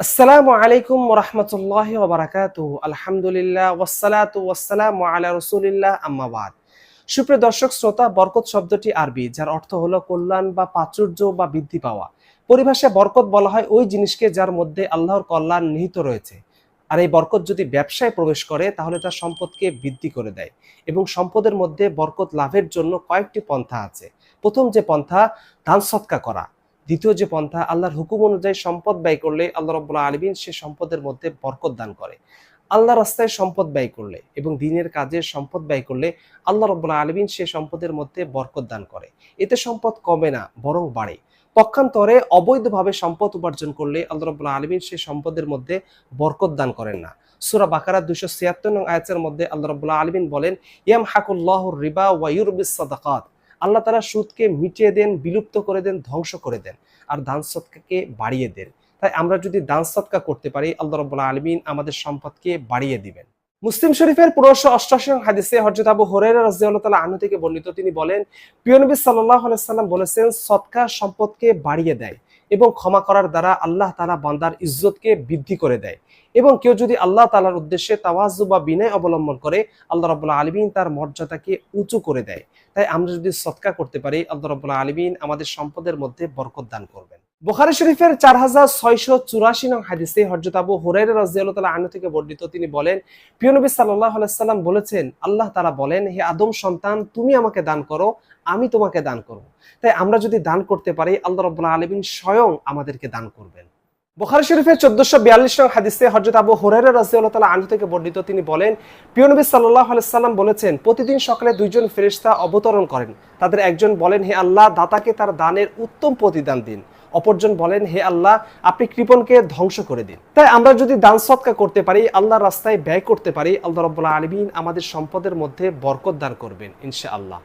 আসসালামু আলাইকুম রহমতুল্লাহ ওবরাকাতু আলহামদুলিল্লাহ ওয়াসালাতু ওয়াসালামু আলা রসুলিল্লাহ আম্মাবাদ সুপ্রিয় দর্শক, শ্রোতা, বরকত শব্দটি আরবি, যার অর্থ হলো কল্যাণ বা প্রাচুর্য বা বৃদ্ধি পাওয়া। পরিভাষায় বরকত বলা হয় ওই জিনিসকে যার মধ্যে আল্লাহর কল্যাণ নিহিত রয়েছে। আর এই বরকত যদি ব্যবসায় প্রবেশ করে, তাহলে তার সম্পদকে বৃদ্ধি করে দেয় এবং সম্পদের মধ্যে বরকত লাভের জন্য কয়েকটি পন্থা আছে। প্রথম যে পন্থা, দান সৎকা করা। দ্বিতীয় যে পন্থা, আল্লাহর হুকুম অনুযায়ী সম্পদ ব্যয় করলে আল্লাহ রব্বুল্লাহ আলমিন সে সম্পদের মধ্যে বরকত দান করে। আল্লাহ রাস্তায় সম্পদ ব্যয় করলে এবং দিনের কাজে সম্পদ ব্যয় করলে আল্লাহ রব্বুল্লাহ আলমিন সে সম্পদের মধ্যে বরকত দান করে। এতে সম্পদ কমে না, বরং বাড়ে। পক্ষান্তরে অবৈধভাবে সম্পদ উপার্জন করলে আল্লাহ রব্বুল্লাহ আলমিন সে সম্পদের মধ্যে বরকত দান করেন না। সুরা বাকারা দুশো ছিয়াত্তর নং আয়াতের মধ্যে আল্লাহ রব্বুল্লাহ আলমিন বলেন ইয়াম হাকুল্লাহ রিবা ওয়াইউরবিস সাদাকাত। আল্লাহ তারা সুদকে মিটিয়ে দেন, বিলুপ্ত করে দেন, ধ্বংস করে দেন, আর দান সৎকাকে বাড়িয়ে দেন। তাই আমরা যদি দান সৎকা করতে পারি, আল্লাহ রব্বুল্লাহ আলমিন আমাদের সম্পদকে বাড়িয়ে দিবেন। মুসলিম শরীফের পুরোশো অষ্টাশি হাদিসে হজরত আবু হরের রাজিয়াল্লাহ তাআলা আনহু থেকে বর্ণিত তিনি বলেন পিয়নবী সাল্লাহ আলাইসাল্লাম সাল্লাম বলেছেন, সৎকা সম্পদকে বাড়িয়ে দেয়। এবং ক্ষমা করার দ্বারা আল্লাহ তালা বান্দার ইজ্জতকে বৃদ্ধি করে দেয়। এবং কেউ যদি আল্লাহ তালার উদ্দেশ্যে তাওয়াজু বা বিনয় অবলম্বন করে, আল্লাহ রবুল্লাহ আলমিন তার মর্যাদাকে উঁচু করে দেয়। তাই আমরা যদি সৎকা করতে পারি, আল্লাহ রবুল্লাহ আলমিন আমাদের সম্পদের মধ্যে বরকত দান করবেন। বুখারী শরীফের চার হাজার ছয়শো চুরাশি নং হাদিসে হজরত আবু হুরাইরা রাদিয়াল্লাহু তাআলা আনহু থেকে বর্ণিত, তিনি বলেন, প্রিয় নবী সাল্লাল্লাহু আলাইহি সাল্লাম বলেছেন, আল্লাহ তারা বলেন, হে আদম সন্তান, তুমি আমাকে দান করো, আমি তোমাকে দান করব। তাই আমরা যদি দান করতে পারি, আল্লাহ রাব্বুল আলামিন স্বয়ং আমাদেরকে দান করবেন। বুখারী শরীফের চোদ্দশো বিয়াল্লিশ নং হাদিসে হজরত আবু হুরাইরা রাদিয়াল্লাহু তাআলা আনহু থেকে বর্ণিত, তিনি বলেন, প্রিয় নবী আলাইসাল্লাম বলেছেন, প্রতিদিন সকালে দুইজন ফেরেশতা অবতরণ করেন। তাদের একজন বলেন, হে আল্লাহ, দাতাকে তার দানের উত্তম প্রতিদান দিন। অপরজন বলেন, হে আল্লাহ, আপনি কৃপণকে ধ্বংস করে দিন। তাই আমরা যদি দান সৎকা করতে পারি, আল্লাহর রাস্তায় ব্যয় করতে পারি, আল্লাহ রব্বুল্লাহ আলমিন আমাদের সম্পদের মধ্যে বরকত দান করবেন, ইনশাআল্লাহ।